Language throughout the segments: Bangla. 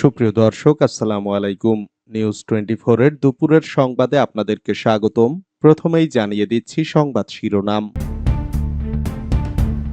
সুপ্রিয় দর্শক, আসসালামু আলাইকুম। নিউজ টোয়েন্টি এর দুপুরের সংবাদে আপনাদেরকে স্বাগতম। প্রথমেই জানিয়ে দিচ্ছি সংবাদ শিরোনাম।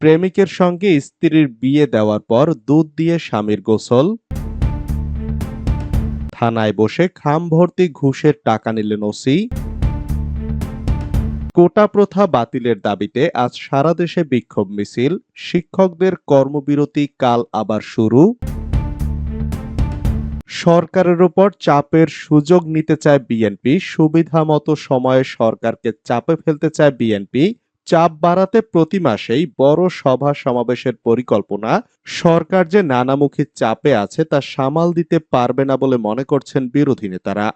প্রেমিকের সঙ্গে স্ত্রীর বিয়ে দেওয়ার পর দুধ দিয়ে স্বামীর গোসল। থানায় বসে খাম ভর্তি ঘুষের টাকা নিলেন ওসি। কোটা প্রথা বাতিলের দাবিতে আজ সারা দেশে বিক্ষোভ মিছিল। শিক্ষকদের কর্মবিরতি কাল আবার শুরু। সরকারের ওপর চাপের সুযোগ নিতে চায় বিএনপি সুবিধা মতো সময়ে সরকারকে চাপে ফেলতে চায় বিএনপি চাপ বাড়াতে প্রতি মাসেই বড় সভা সমাবেশের পরিকল্পনা। সরকার যে নানামুখী চাপে আছে তা সামাল দিতে পারবে না বলে মনে করছেন বিরোধী নেতারা।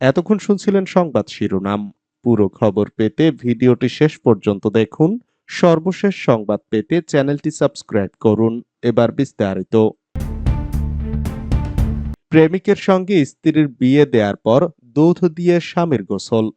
এতক্ষণ শুনছিলেন সংবাদ শিরোনাম। পুরো খবর পেতে ভিডিওটি শেষ পর্যন্ত দেখুন। সর্বশেষ সংবাদ পেতে চ্যানেলটি সাবস্ক্রাইব করুন। এবার বিস্তারিত। প্রেমিকের সঙ্গে স্ত্রীর বিয়ে দেওয়ার পর দুধ দিয়ে স্বামীর গোসল।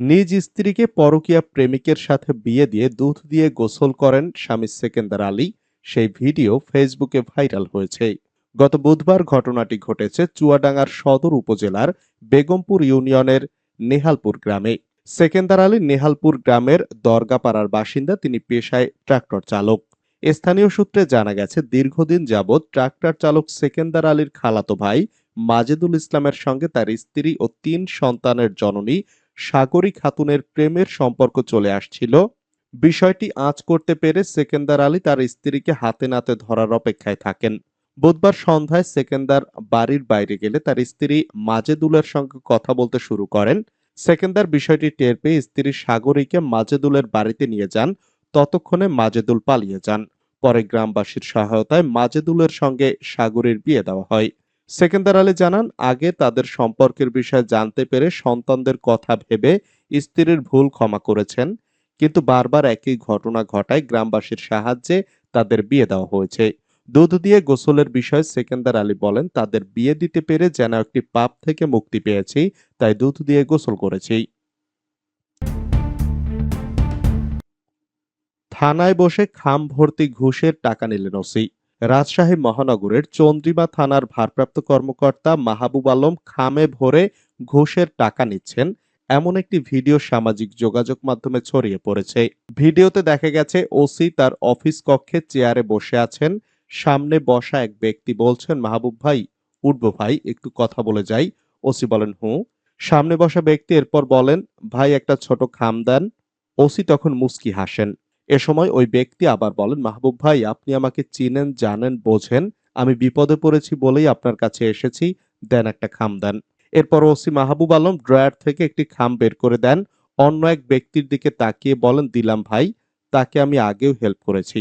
নিজ স্ত্রীকে পরকীয়া প্রেমিকের সাথে বিয়ে দিয়ে দুধ দিয়ে গোসল করেন স্বামী সেকেন্দার আলী। সেই ভিডিও ফেসবুকে ভাইরাল হয়েছে। গত বুধবার ঘটনাটি ঘটেছে চুয়াডাঙ্গার সদর উপজেলার বেগমপুর ইউনিয়নের নেহালপুর গ্রামে। সেকেন্দার আলী নেহালপুর গ্রামের দরগাপাড়ার বাসিন্দা, তিনি পেশায় ট্রাক্টর চালক। স্থানীয় সূত্রে জানা গেছে, দীর্ঘদিন যাবৎ ট্রাক্টর চালক সেকেন্দার আলীর খালাতো ভাই মাজেদুল ইসলামের সঙ্গে তার স্ত্রী ও তিন সন্তানের জননী সাগরী খাতুনের প্রেমের সম্পর্ক চলে আসছিল। বিষয়টি আঁচ করতে পেরে সেকেন্দার আলী তার স্ত্রীকে হাতে নাতে ধরার অপেক্ষায় থাকেন। বুধবার সন্ধ্যায় সেকেন্দার বাড়ির বাইরে গেলে তার স্ত্রী মাজেদুলের সঙ্গে কথা বলতে শুরু করেন। সেকেন্দার বিষয়টি টের পেয়ে স্ত্রী সাগরীকে মাজেদুলের বাড়িতে নিয়ে যান ততক্ষণে মাজেদুল পালিয়ে যান। পরে গ্রামবাসীর সহায়তায় মাজেদুলের সঙ্গে সাগরের বিয়ে দেওয়া হয়। সেকেন্দার আলী জানান, আগে তাদের সম্পর্কের বিষয়ে জানতে পেরে সন্তানদের কথা ভেবে স্ত্রীর ভুল ক্ষমা করেছেন, কিন্তু বারবার একই ঘটনা ঘটায় গ্রামবাসীর সাহায্যে তাদের বিয়ে দেওয়া হয়েছে। দুধ দিয়ে গোসলের বিষয়ে সেকেন্দার আলী বলেন, তাদের বিয়ে দিতে পেরে যেন একটি পাপ থেকে মুক্তি পেয়েছি, তাই দুধ দিয়ে গোসল করেছি। থানায় বসে খাম ভর্তি ঘুষের টাকা নিলেন ওসি। রাজশাহী মহানগরের চন্দ্রিমা থানার ভারপ্রাপ্ত কর্মকর্তা মাহবুব আলম খামে ভরে ঘুষের টাকা নিচ্ছেন। এমন একটি ভিডিও সামাজিক যোগাযোগ মাধ্যমে ছড়িয়ে পড়েছে। ভিডিওতে দেখা গেছে, ওসি তার অফিস কক্ষে চেয়ারে বসে আছেন। সামনে বসা এক ব্যক্তি বলছেন, মাহবুব ভাই, উঠব ভাই, একটু কথা বলে যাই। ওসি বলেন, হু। সামনে বসা ব্যক্তি এরপর বলেন, ভাই, একটা ছোট খাম দেন। ওসি তখন মুস্কি হাসেন। এ সময় ওই ব্যক্তি আবার বলেন, মাহবুব ভাই, আপনি আমাকে চিনেন, জানেন, বোঝেন। আমি বিপদে পড়েছি বলেই আপনার কাছে এসেছি। দেন একটা খাম দেন। এরপর ওসি মাহবুব আলম ড্রয়ার থেকে একটি খাম বের করে দেন। অন্য এক ব্যক্তির দিকে তাকিয়ে বলেন, দিলাম ভাই, তাকে আমি আগেও হেল্প করেছি।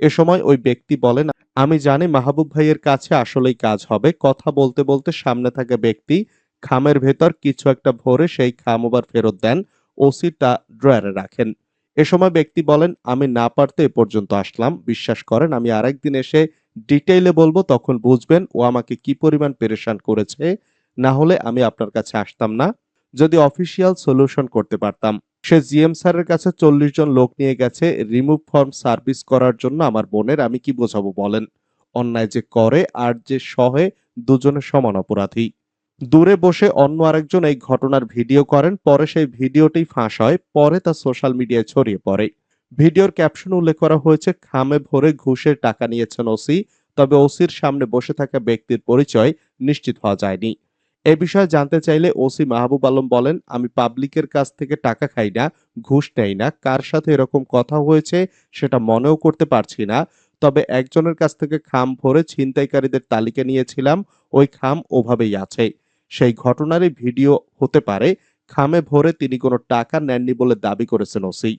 এ সময় ওই ব্যক্তি বলেন, আমি জানি মাহবুব ভাইয়ের কাছে আসলেই কাজ হবে। কথা বলতে বলতে সামনে থাকা ব্যক্তি, খামের ভেতর কিছু একটা ভরে সেই খাম আবার ফেরত দেন। ওসি তা ড্রয়ারে রাখেন। এ সময় ব্যক্তি বলেন, আমি না পারতে এ পর্যন্ত আসলাম। বিশ্বাস করেন, আমি আরেকদিন এসে ডিটেইলে বলব, তখন বুঝবেন ও আমাকে কি পরিমাণ পেরেশান করেছে। না হলে আমি আপনার কাছে আসতাম না। যদি অফিসিয়াল সলিউশন করতে পারতাম। সে জিএম স্যারের কাছে চল্লিশ জন লোক নিয়ে গেছে রিমুভ ফর্ম সার্ভিস করার জন্য আমার বোনের, আমি কি বোঝাবো বলেন? অন্যায় যে করে আর যে সহে, দুজনে সমান অপরাধী। দূরে বসে অন্য আরেকজন এই ঘটনার ভিডিও করেন, পরে সেই ভিডিওটি ফাঁস হয়, পরে তা সোশ্যাল মিডিয়ায় ছড়িয়ে পড়ে। ভিডিওর ক্যাপশন উল্লেখ করা হয়েছে, খামে ভরে ঘুষের টাকা নিয়েছেন ওসি, তবে ওসির সামনে বসে থাকা ব্যক্তির পরিচয় নিশ্চিত হওয়া যায়নি। এ বিষয়ে জানতে চাইলে ওসি মাহবুব আলম বলেন, আমি পাবলিকের কাছ থেকে টাকা খাই না, ঘুষ নেই না, কার সাথে এরকম কথা হয়েছে সেটা মনেও করতে পারছি না, তবে একজনের কাছ থেকে খাম ভরে ছিনতাইকারীদের তালিকা নিয়েছিলাম, ওই খাম ওভাবেই আছে। সেই ঘটনারই ভিডিও হতে পারে। খামে ভরে তিনি কোনো টাকা নেননি বলে দাবি করেছেন ওসি।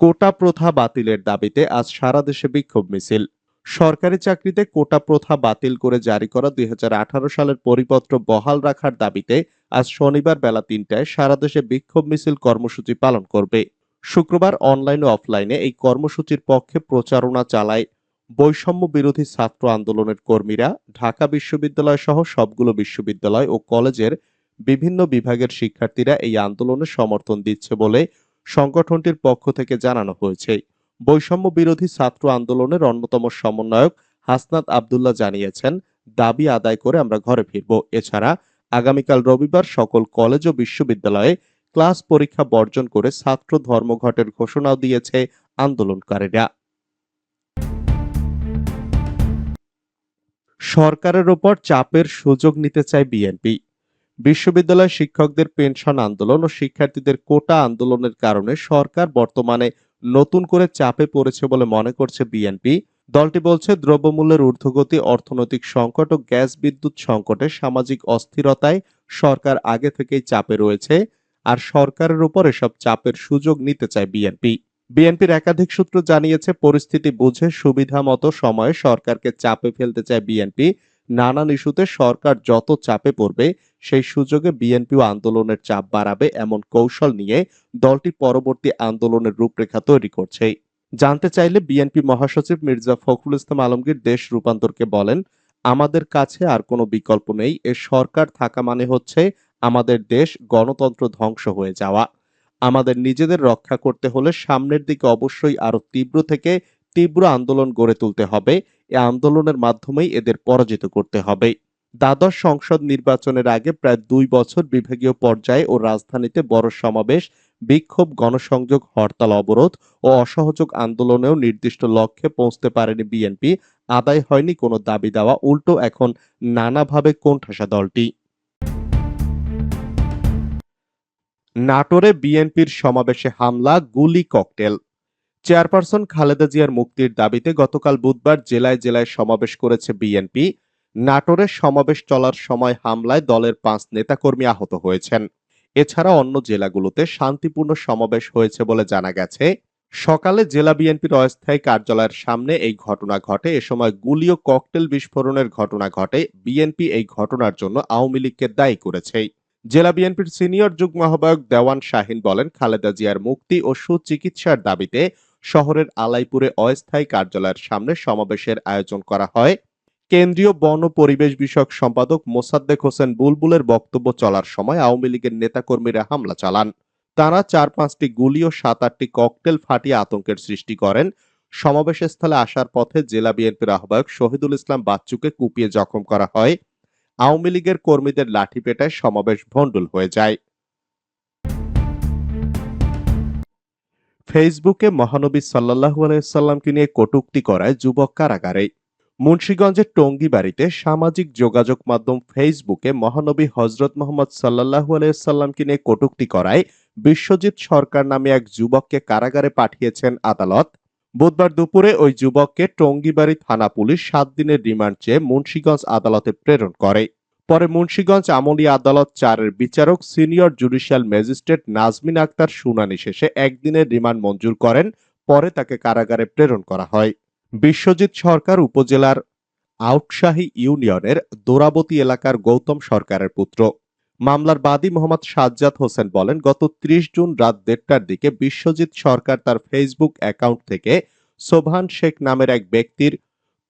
কোটা প্রথা বাতিলের দাবিতে আজ সারা দেশে বিক্ষোভ মিছিল। সরকারি চাকরিতে কোটা প্রথা বাতিল করে জারি করা দুই হাজার আঠারো সালের পরিপত্র বহাল রাখার দাবিতে আজ শনিবার বেলা তিনটায় সারা দেশে বিক্ষোভ মিছিল কর্মসূচি পালন করবে। শুক্রবার অনলাইন ও অফলাইনে এই কর্মসূচির পক্ষে প্রচারণা চালায় বৈষম্য বিরোধী ছাত্র আন্দোলনের কর্মীরা ঢাকা বিশ্ববিদ্যালয় সহ সবগুলো বিশ্ববিদ্যালয় ও কলেজের বিভিন্ন বিভাগের শিক্ষার্থীরা এই আন্দোলনে সমর্থন দিচ্ছে বলে সংগঠনটির পক্ষ থেকে জানানো হয়েছে। বৈষম্য বিরোধী ছাত্র আন্দোলনের অন্যতম সমন্বয়ক হাসনাত আবদুল্লাহ জানিয়েছেন, দাবি আদায় করে আমরা ঘরে ফিরব। এছাড়া আগামীকাল রবিবার সকল কলেজ ও বিশ্ববিদ্যালয়ে ক্লাস পরীক্ষা বর্জন করে ছাত্র ধর্মঘটের ঘোষণাও দিয়েছে আন্দোলনকারীরা। সরকারের ওপর চাপের সুযোগ নিতে চায় বিএনপি। বিশ্ববিদ্যালয় শিক্ষকদের পেনশন আন্দোলন ও শিক্ষার্থীদের কোটা আন্দোলনের কারণে সরকার বর্তমানে নতুন করে চাপে পড়েছে বলে মনে করছে বিএনপি। দলটি বলছে, দ্রব্যমূল্যের ঊর্ধ্বগতি, অর্থনৈতিক সংকট ও গ্যাস বিদ্যুৎ সংকটে সামাজিক অস্থিরতায় সরকার আগে থেকেই চাপে রয়েছে, আর সরকারের উপর এসব চাপের সুযোগ নিতে চায় বিএনপি। বিএনপির একাধিক সূত্র জানিয়েছে, পরিস্থিতি বুঝে সুবিধা মতো সময়ে সরকারকে চাপে ফেলতে চায় বিএনপি। নানান ইস্যুতে সরকার যত চাপে পড়বে, সেই সুযোগে বিএনপিও আন্দোলনের চাপ বাড়াবে এমন কৌশল নিয়ে দলটি পরবর্তী আন্দোলনের রূপরেখা তৈরি করছে। জানতে চাইলে বিএনপি মহাসচিব মির্জা ফখরুল ইসলাম আলমগীর দেশ রূপান্তরকে বলেন, আমাদের কাছে আর কোনো বিকল্প নেই, এ সরকার থাকা মানে হচ্ছে আমাদের দেশ গণতন্ত্র ধ্বংস হয়ে যাওয়া। আমাদের নিজেদের রক্ষা করতে হলে সামনের দিকে অবশ্যই আরও তীব্র থেকে তীব্র আন্দোলন গড়ে তুলতে হবে। এ আন্দোলনের মাধ্যমেই এদের পরাজিত করতে হবে। দ্বাদশ সংসদ নির্বাচনের আগে প্রায় দুই বছর বিভাগীয় পর্যায়ে ও রাজধানীতে বড় সমাবেশ, বিক্ষোভ, গণসংযোগ, হরতাল, অবরোধ ও অসহযোগ আন্দোলনেও নির্দিষ্ট লক্ষ্যে পৌঁছতে পারেনি বিএনপি। আদায় হয়নি কোনো দাবি দেওয়া। উল্টো এখন নানাভাবে কোণঠাসা দলটি। নাটোরে বিএনপির সমাবেশে হামলা, গুলি, ককটেল। চেয়ারপারসন খালেদা জিয়ার মুক্তির দাবিতে গতকাল বুধবার জেলায় জেলায় সমাবেশ করেছে বিএনপি। নাটোরে সমাবেশ চলার সময় হামলায় দলের পাঁচ নেতাকর্মী আহত হয়েছেন। এছাড়া অন্য জেলাগুলোতে শান্তিপূর্ণ সমাবেশ হয়েছে বলে জানা গেছে। সকালে জেলা বিএনপির অস্থায়ী কার্যালয়ের সামনে এই ঘটনা ঘটে। এ সময় গুলি ও ককটেল বিস্ফোরণের ঘটনা ঘটে। বিএনপি এই ঘটনার জন্য আওয়ামী লীগকে দায়ী করেছে। জেলা বিএনপির সিনিয়র যুগ্ম আহ্বায়ক দেওয়ান শাহিন বলেন, খালেদা জিয়ার মুক্তি ও সুচিকিৎসার দাবিতে শহরের আলাইপুরে অস্থায়ী কার্যালয়ের সামনে সমাবেশের আয়োজন করা হয়। কেন্দ্রীয় বন পরিবেশ বিষয়ক সম্পাদক মোসাদ্দেক হোসেন বুলবুলের বক্তব্য চলার সময় আওয়ামী লীগের নেতাকর্মীরা হামলা চালান। তারা চার পাঁচটি গুলি ও সাত আটটি ককটেল ফাটিয়ে আতঙ্কের সৃষ্টি করেন। সমাবেশ স্থলে আসার পথে জেলা বিএনপির আহ্বায়ক শহীদুল ইসলাম বাচ্চুকে কুপিয়ে জখম করা হয়। আওয়ামী লীগের কর্মীদের লাঠি পেটায় সমাবেশ ভণ্ডুল হয়ে যায়। ফেসবুকে মহানবী সাল্লাহু আলাইসাল্লামকে নিয়ে কটুক্তি করায় যুবক কারাগারে। মুন্সীগঞ্জের টঙ্গী বাড়িতে সামাজিক যোগাযোগ মাধ্যম ফেসবুকে মহানবী হজরত মোহাম্মদ সাল্লাহু আলাইসাল্লামকে নিয়ে কটুক্তি করায় বিশ্বজিৎ সরকার নামে এক যুবককে কারাগারে পাঠিয়েছেন আদালত। বুধবার দুপুরে ওই যুবককে টঙ্গিবাড়ি থানা পুলিশ সাত দিনের রিমান্ড চেয়ে মুন্সীগঞ্জ আদালতে প্রেরণ করে। পরে মুন্সীগঞ্জ আমলি আদালত চারের বিচারক senior judicial magistrate Nazmin Akter শুনানি শেষে একদিনের রিমান্ড মঞ্জুর করেন, পরে তাকে কারাগারে প্রেরণ করা হয়। বিশ্বজিৎ সরকার উপজেলার আউটশাহী ইউনিয়নের দোরাবতী এলাকার গৌতম সরকারের পুত্র। মামলার বাদী মোহাম্মদ সাজ্জাদ হোসেন বলেন, গত ত্রিশ জুন রাত দেড়টার দিকে বিশ্বজিৎ সরকার তার ফেসবুক অ্যাকাউন্ট থেকে সোভান শেখ নামের এক ব্যক্তির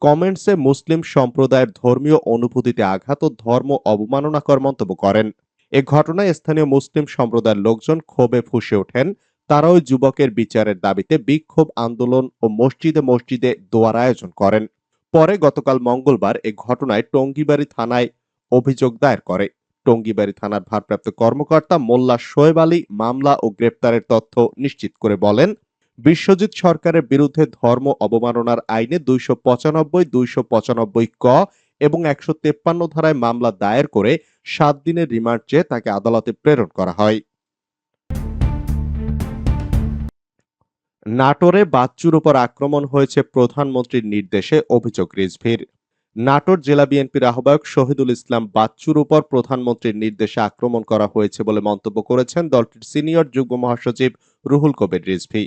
কমেন্টসে মুসলিম সম্প্রদায়ের ধর্মীয় অনুভূতিতে আঘাত ও ধর্ম অবমাননাকর মন্তব্য করেন। এ ঘটনায় স্থানীয় মুসলিম সম্প্রদায়ের লোকজন ক্ষোভে ফুসে ওঠেন। তারাও যুবকের বিচারের দাবিতে বিক্ষোভ, আন্দোলন ও মসজিদে মসজিদে দোয়ার আয়োজন করেন। পরে গতকাল মঙ্গলবার এ ঘটনায় টঙ্গিবাড়ি থানায় অভিযোগ দায়ের করে। টঙ্গিবাড়ি থানার ভারপ্রাপ্ত কর্মকর্তা মোল্লা শোয়েব আলী মামলা ও গ্রেপ্তারের তথ্য নিশ্চিত করে বলেন বিশ্বজিৎ সরকারের বিরুদ্ধে ধর্ম অবমাননার আইনে দুইশো পঁচানব্বই দুইশো পঁচানব্বই ক এবং একশো তেপ্পান্ন ধারায় মামলা দায়ের করে সাত দিনের রিমান্ড চেয়ে তাকে আদালতে প্রেরণ করা হয়। নাটোরে বাচ্চুর উপর আক্রমণ হয়েছে প্রধানমন্ত্রীর নির্দেশে, অভিযোগ রিজভির। নাটোর জেলা বিএনপির আহ্বায়ক শহীদুল ইসলাম বাচ্চুর উপর প্রধানমন্ত্রীর নির্দেশে আক্রমণ করা হয়েছে বলে মন্তব্য করেছেন দলটির সিনিয়র যুগ্ম মহাসচিব রুহুল কবির রিজভি।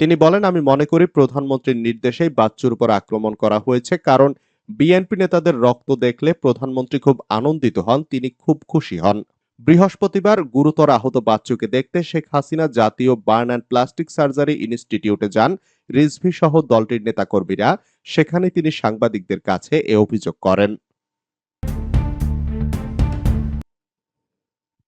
তিনি বলেন, আমি মনে করি প্রধানমন্ত্রীর নির্দেশেই বাচ্চুর উপর আক্রমণ করা হয়েছে, কারণ বিএনপি নেতাদের রক্ত দেখলে প্রধানমন্ত্রী খুব আনন্দিত হন, তিনি খুব খুশি হন। বৃহস্পতিবার গুরুতর আহত বাচ্চুকে দেখতে শেখ হাসিনা জাতীয় বার্ন অ্যান্ড প্লাস্টিক সার্জারি ইনস্টিটিউটে যান। রিজভি সহ দলটির নেতাকর্মীরা সেখানে তিনি সাংবাদিকদের কাছে এ অভিযোগ করেন।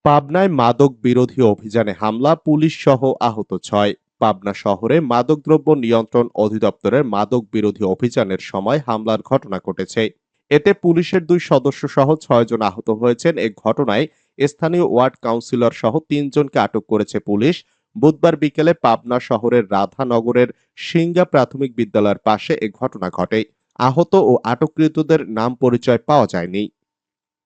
পাবনায় মাদক বিরোধী অভিযানে হামলা, পুলিশ সহ আহত ছয়। পাবনা শহরে মাদকদ্রব্য নিয়ন্ত্রণ অধিদপ্তরের মাদক বিরোধী অভিযানের সময় হামলার ঘটনা ঘটেছে। এতে পুলিশের দুই সদস্য সহ ছয়জন আহত হয়েছেন। এ ঘটনায় স্থানীয় ওয়ার্ড কাউন্সিলর সহ তিনজনকে আটক করেছে পুলিশ। বুধবার বিকেলে পাবনা শহরের রাধানগরের সিঙ্গা প্রাথমিক বিদ্যালয়ের পাশে এ ঘটনা ঘটে। আহত ও আটককৃতদের নাম পরিচয় পাওয়া যায়নি।